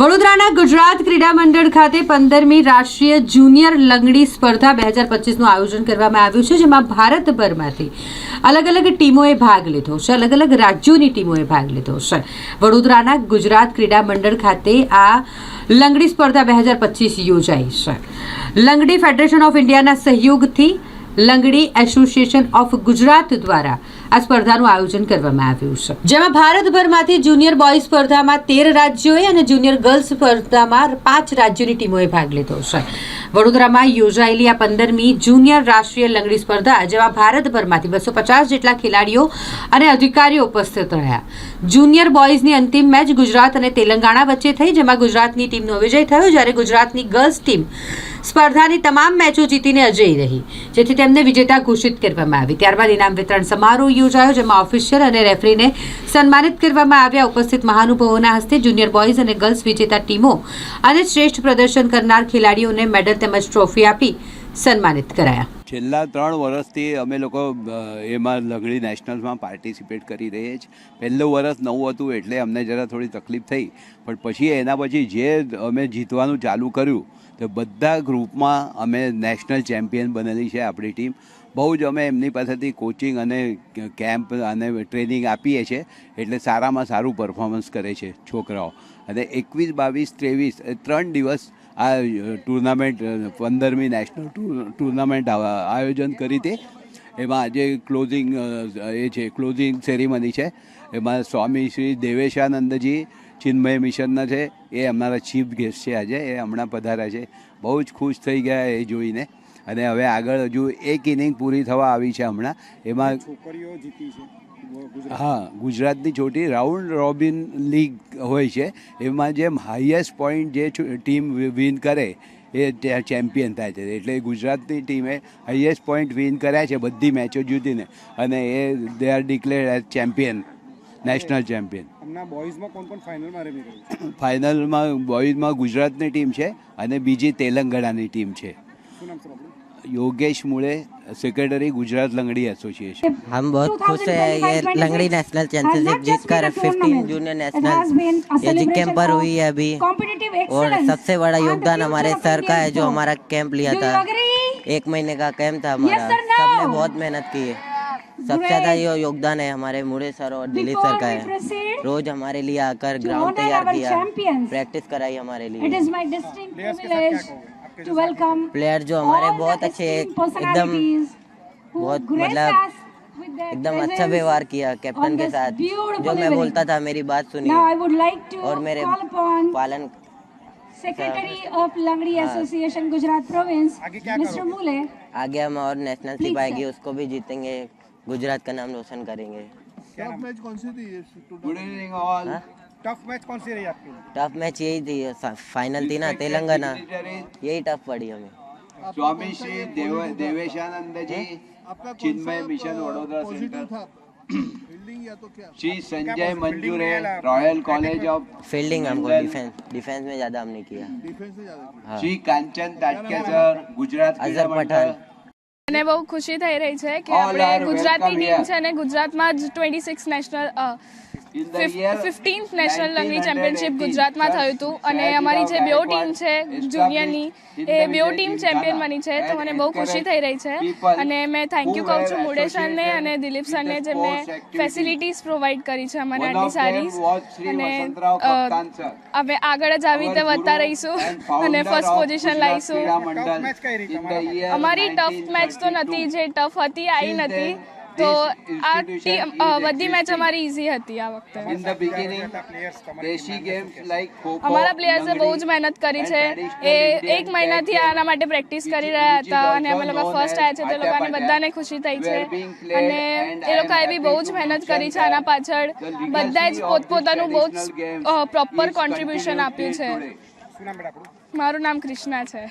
વડોદરાના ગુજરાત ક્રીડા મંડળ ખાતે પંદરમી રાષ્ટ્રીય જુનિયર લંગડી સ્પર્ધા બે હજાર પચીસનું આયોજન કરવામાં આવ્યું છે, જેમાં ભારતભરમાંથી અલગ અલગ ટીમોએ ભાગ લીધો છે, અલગ અલગ રાજ્યોની ટીમોએ ભાગ લીધો છે. વડોદરાના ગુજરાત ક્રીડા મંડળ ખાતે આ લંગડી સ્પર્ધા બે હજાર પચીસ યોજાઈ છે. લંગડી ફેડરેશન ઓફ ઇન્ડિયાના સહયોગથી લંગડી એસોસિએશન ઓફ ગુજરાત દ્વારા આ સ્પર્ધાનું આયોજન કરવામાં આવ્યું છે. જેમાં ભારતભરમાંથી જુનિયર બોય સ્પર્ધામાં તેર રાજ્યોએ અને જુનિયર ગર્લ્સ સ્પર્ધામાં પાંચ રાજ્યોની ટીમોએ ભાગ લીધો છે. વડોદરામાં યોજાયેલી આ પંદરમી જુનિયર રાષ્ટ્રીય લંગડી સ્પર્ધા, જેમાં ભારતભરમાંથી બસો પચાસ જેટલા ખેલાડીઓ અને અધિકારીઓ ઉપસ્થિત રહ્યા. જુનિયર બોયઝની અંતિમ મેચ ગુજરાત અને તેલંગાણા વચ્ચે થઈ, જેમાં ગુજરાતની ટીમનો વિજય થયો, જ્યારે ગુજરાતની ગર્લ્સ ટીમ સ્પર્ધાની તમામ મેચો જીતીને અજયી રહી, જેથી તેમને વિજેતા ઘોષિત કરવામાં આવી. ત્યારબાદ ઇનામ વિતરણ સમારોહ યોજાયો, જેમાં ઓફિશિયલ અને રેફરીને સન્માનિત કરવામાં આવ્યા. ઉપસ્થિત મહાનુભાવોના હસ્તે જુનિયર બોયઝ અને ગર્લ્સ વિજેતા ટીમો અને શ્રેષ્ઠ પ્રદર્શન કરનાર ખેલાડીઓને મેડલ તેમજ ટ્રોફી આપી સન્માનિત કરાયા. છેલ્લા ત્રણ વર્ષથી અમે લોકો એમાં લગડી નેશનલ્સમાં પાર્ટિસિપેટ કરી રહીએ છીએ પહેલું વર્ષ નવું હતું એટલે અમને જરા થોડી તકલીફ થઈ. પણ પછી એના પછી જે અમે જીતવાનું ચાલુ કર્યું, તો બધા ગ્રુપમાં અમે નેશનલ ચેમ્પિયન બનેલી છે આપણી ટીમ. બહુ જ અમે એમની પાસેથી કોચિંગ અને કેમ્પ અને ટ્રેનિંગ આપીએ છીએ. એટલે સારામાં સારું પરફોર્મન્સ કરે છે છોકરાઓ. અને એકવીસ, બાવીસ, ત્રેવીસ ત્રણ દિવસ આ ટુર્નામેન્ટ પંદરમી નેશનલ ટુર્નામેન્ટ આયોજન કરી હતી. એમાં આજે ક્લોઝિંગ એ છે ક્લોઝિંગ સેરેમની છે. એમાં સ્વામી શ્રી દેવેશાનંદજી ચિન્મય મિશનના છે. એ અમારા ચીફ ગેસ્ટ છે આજે. એ હમણાં પધાર્યા છે. બહુ જ ખુશ થઈ ગયા એ જોઈને. અને હવે આગળ હજુ એક ઇનિંગ પૂરી થવા આવી છે હમણાં. એમાં છોકરીઓ જીતી છે હા ગુજરાતની છોટી રાઉન્ડ રોબિન લીગ હોય છે. એમાં જેમ હાઈએસ્ટ પોઈન્ટ જે ટીમ વિન કરે એ ત્યાં ચેમ્પિયન થાય છે. એટલે ગુજરાતની ટીમે હાઈએસ્ટ પોઈન્ટ વિન કર્યા છે બધી મેચો જીતીને. અને એ they are declared as champion national champion બોયઝમાં કોણ કોણ ફાઇનલમાં રમી ગયું ફાઇનલમાં બોયઝમાં ગુજરાતની ટીમ છે અને બીજી તેલંગાણાની ટીમ છે. योगेश मुड़े सेक्रेटरी गुजरात लंगड़ी एसोसिएशन हम बहुत खुश है ये लंगड़ी नेशनल चैंपियनशिप जीत कर फिफ्टीन जूनियर नेशनल ये जी कैंप पर हुई है अभी। और सबसे बड़ा योगदान हमारे सर का है जो हमारा कैंप लिया था। एक महीने का कैंप था हमारा। सबने बहुत मेहनत की है। सबसे ज़्यादा ये योगदान है हमारे मुड़े सर और दिल्ली सर का है। रोज हमारे लिए आकर ग्राउंड तैयार किया। प्रैक्टिस कराई हमारे लिए। टू वेलकम प्लेयर जो हमारे बहुत अच्छे एकदम बहुत मतलब एकदम अच्छा व्यवहार किया कैप्टन के साथ। जो मैं बोलता था मेरी बात सुनी like और मेरे पालन secretary of Langdi association Gujarat province mister Mule आगे हम और नेशनल टीम आएगी उसको भी जीतेंगे। गुजरात का नाम रोशन करेंगे। मैच कौन सी थी good evening all tough match कौन सी रही आपकी टफ मैच यही थी फा- फाइनल थी ना तेलंगाना यही टफ पड़ी हमें Swami Shri Dev Deveshanandji Chinmaya mission Vadodara centre Shri Sanjay Manjure royal college of fielding हमको Well- डिफेंस डिफेंस में ज्यादा हमने किया हाँ શ્રી કાંચન તાટકેસર ગુજરાત અઝર પઠાણ મને બહુ ખુશી થઈ રહી છે કે All are આપણે ગુજરાતની welcome ટીમ here. છે અને ગુજરાતમાં જ twenty six national In the year fifteenth national Langdi championship ગુજરાતમાં થયું હતું અને અમારી જે બ્યો ટીમ છે જુનિયરની એ બ્યો ટીમ ચેમ્પિયન બની છે તો મને બહુ ખુશી થઈ રહી છે. અને મેં થેન્ક યુ કહું છું મુડે સરને અને દિલીપ સરને જેમને ફેસિલિટીઝ પ્રોવાઈડ કરી છે અમારે આટલી સારી. અને હવે આગળ જ આવી રીતે વધતા રહીશું અને ફર્સ્ટ પોઝિશન લાવીશું. અમારી ટફ મેચ તો નથી જે ટફ હતી આવી નથી. તો આ બધી મેચ અમારી ઈઝી હતી આ વખતે beginning, પ્લેયર્સ તમારી દેશી games like ખો-ખો, અમારા પ્લેયર્સે બહુ જ મહેનત કરી છે એ એક મહિનાથી આના માટે પ્રેક્ટિસ કરી રહ્યા હતા અને અમે લોકો ફર્સ્ટ આવ્યા છે તે લોકોને બધાને ખુશી થઈ છે અને એ લોકોએ બી બહુ જ મહેનત કરી છે આના પાછળ બધાએ જ પોતપોતાનું બહુ જ પ્રોપર કોન્ટ્રીબ્યુશન આપ્યું છે મારું નામ કૃષ્ણા છે